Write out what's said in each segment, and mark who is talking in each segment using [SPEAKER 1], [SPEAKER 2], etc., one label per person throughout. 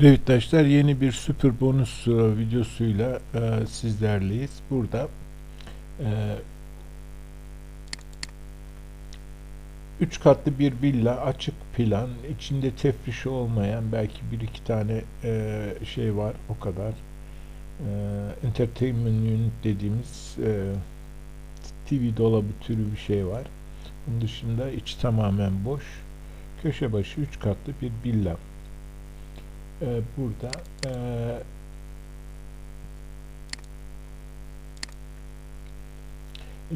[SPEAKER 1] Revittaşlar yeni bir süper bonus e, videosuyla e, sizlerleyiz. Burada e, üç katlı bir villa, açık plan, içinde tefrişi olmayan belki bir iki tane e, şey var o kadar. E, entertainment unit dediğimiz e, TV dolabı türü bir şey var. Bunun dışında içi tamamen boş. Köşe başı üç katlı bir villa. Ee, burada eee,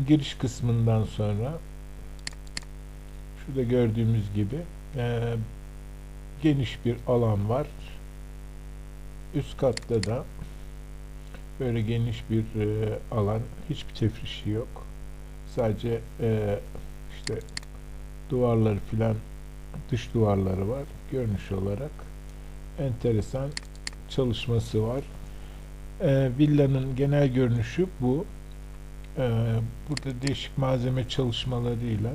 [SPEAKER 1] giriş kısmından sonra şurada gördüğümüz gibi eee, geniş bir alan var. Üst katta da böyle geniş bir eee, alan. Hiçbir tefrişi yok. Sadece eee, işte duvarları filan dış duvarları var görünüş olarak enteresan çalışması var. Ee, villanın genel görünüşü bu. Ee, burada değişik malzeme çalışmalarıyla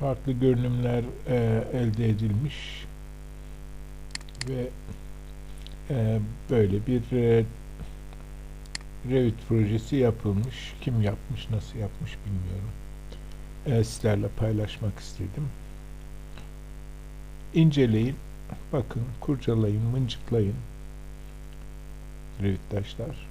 [SPEAKER 1] farklı görünümler e, elde edilmiş ve e, böyle bir e, Revit projesi yapılmış. Kim yapmış, nasıl yapmış bilmiyorum. E, sizlerle paylaşmak istedim. İnceleyin. Bakın, kurcalayın, mıncıklayın. Revittaşlar.